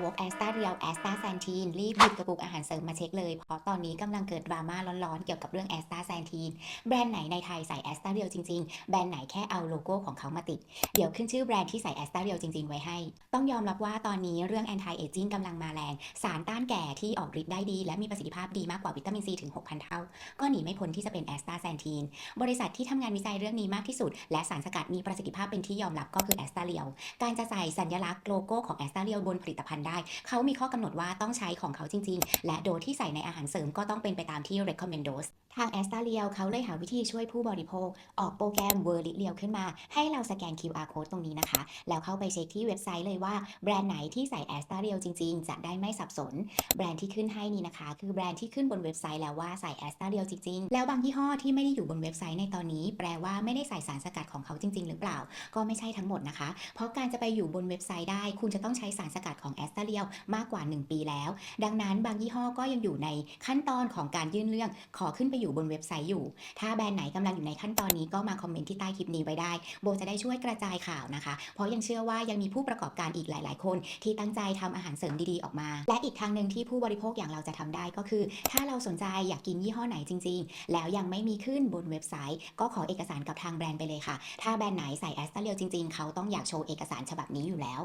าวกแอสตาเรียลแอสตาแซนทีนรีบหยิบกระปุกอาหารเสริมมาเช็คเลย เพราะตอนนี้กำลังเกิดดราม่าร้อนๆ เกี่ยวกับเรื่องแอสตาแซนทีนแบรนด์ไหนในไทยใส่แอสตาเรียลจริงๆ แบรนด์ไหนแค่เอาโลโก้ของเขามาติด เดี๋ยวขึ้นชื่อแบรนด์ที่ใส่แอสตาเรียลจริงๆ ไว้ให้ ต้องยอมรับว่าตอนนี้เรื่อง anti aging กำลังมาแรง สารต้านแก่ที่ออกฤทธิ์ได้ดี และมีประสิทธิภาพดีมากกว่าวิตามินซีถึง 6,000 เท่า ก็หนีไม่พ้นที่จะเป็นแอสตาแซนทีนบริษัทที่ทำงานวิจัยเรื่องนี้มากที่สุด และสารสกัดมีประสิทธิภาพเป็นที่ยอมรับก็คือแอสตาเรียลการจะใส่สัญลักษณ์โลโก้ของแอสตาเรียลบนผลิตภัณฑ์ได้ เขามีข้อกำหนดว่าต้องใช้ของเขาจริง ๆ และโดสที่ใส่ในอาหารเสริมก็ต้องเป็นไปตามที่ recommend dose ทางแอสตาเรียลเขาเลยหาวิธีช่วยผู้บริโภค ออกโปรแกรมเวอร์ลิเรียวขึ้นมา ให้เราสแกน QR code ตรงนี้นะคะ แล้วเข้าไปเช็คที่เว็บไซต์เลยว่าแบรนด์ไหนที่ใส่แอสตาเรียลจริง ๆ จะได้ไม่สับสน แบรนด์ที่ขึ้นให้นี่นะคะ คือแบรนด์ที่ขึ้นบนเว็บไซต์แล้วว่าใส่แอสตาเรียลจริง ๆ แล้วบางยี่ห้อที่ไม่ได้อยู่บนเว็บไซต์ในตอนนี้ แปลว่าไม่ได้ใส่สารสกัดของเขาจริง ๆ หรือเปล่า ก็ไม่ใช่ทั้งหมดนะคะ เพราะการจะไปอยู่บนเว็บไซต์ได้ คุณจะต้องใช้สารสกัดของแอสตาเรียลมากกว่า 1 ปีแล้ว ดังนั้นบางยี่ห้อก็ยังอยู่ในขั้นตอนของการยื่นเรื่องขอขึ้นไปอยู่บนเว็บไซต์อยู่ ถ้าแบรนด์ไหนกำลังอยู่ในขั้นตอนนี้ก็มาคอมเมนต์ที่ใต้คลิปนี้ไว้ได้ โบจะได้ช่วยกระจายข่าวนะคะ เพราะยังเชื่อว่ายังมีผู้ประกอบการอีกหลาย ๆ คน ที่ตั้งใจทำอาหารเสริมดีๆออกมา และอีกทางหนึ่งที่ผู้บริโภคอย่างเราจะทำได้ก็คือ ถ้าเราสนใจอยากกินยี่ห้อไหนจริง ๆ แล้วยังไม่มีขึ้นบนเว็บไซต์ ก็ขอเอกสารกับทางแบรนด์ไปเลยค่ะ ถ้าแบรนด์ไหนใส่แอสตาเรียลจริง ๆ เขาต้องอยากโชว์เอกสารฉบับนี้อยู่แล้ว